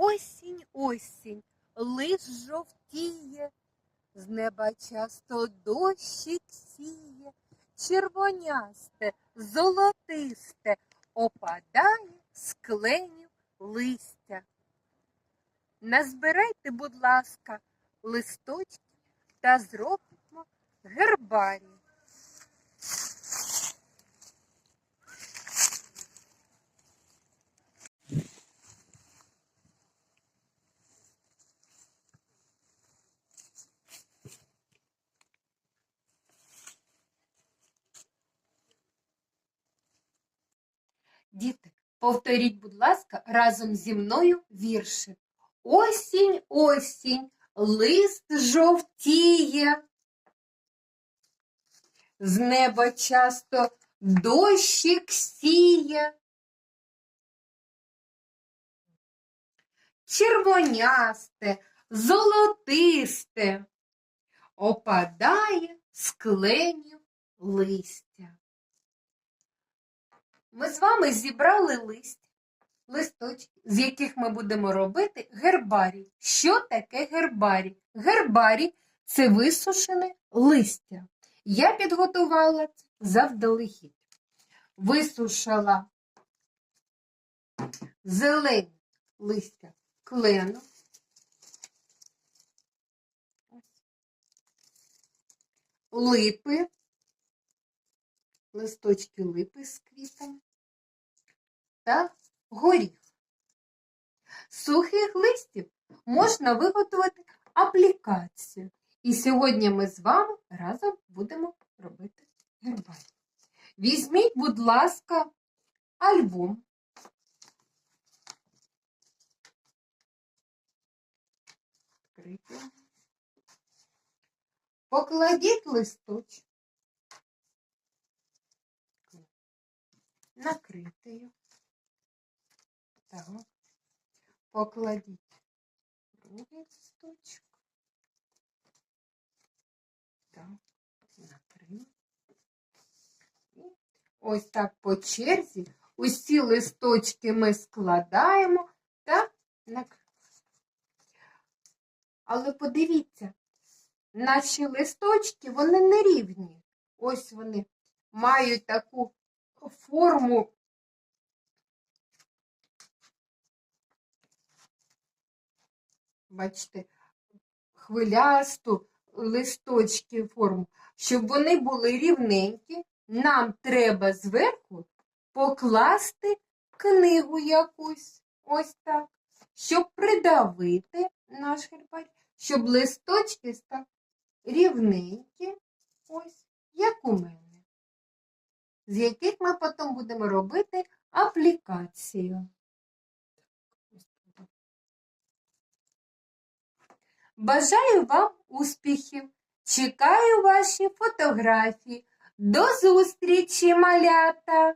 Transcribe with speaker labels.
Speaker 1: Осінь, осінь, лиш жовтіє, з неба часто дощик сіє, червонясте, золотисте, опадає з кленів листя. Назбирайте, будь ласка, листочки та зробимо гербарій. Діти, повторіть, будь ласка, разом зі мною віршик. Осінь, осінь, лист жовтіє. З неба часто дощик сіє. Червонясте, золотисте, опадає з кленів листя. Ми з вами зібрали лист, листочки, з яких ми будемо робити гербарій. Що таке гербарій? Гербарій це висушене листя. Я підготувала завдалегідь. Висушила зелені листя клену. Липи, листочки липи з квітами та горіх. Сухих листів можна виготовити аплікацію. І сьогодні ми з вами разом будемо робити гербарій. Візьміть, будь ласка, альбом. Покладіть листочок. Накрийте його. Так. Покладіть другий листочок. Так. Ось так по черзі усі листочки ми складаємо та накриваємо. Але подивіться, наші листочки, вони не рівні. Ось вони мають таку форму. Бачите, хвилясту листочки форму. Щоб вони були рівненькі, нам треба зверху покласти книгу якусь. Ось так. Щоб придавити наш гербарій, щоб листочки стали рівненькі, ось, як у мене з яких ми потім будемо робити аплікацію. Бажаю вам успіхів! Чекаю ваші фотографії. До зустрічі, малята!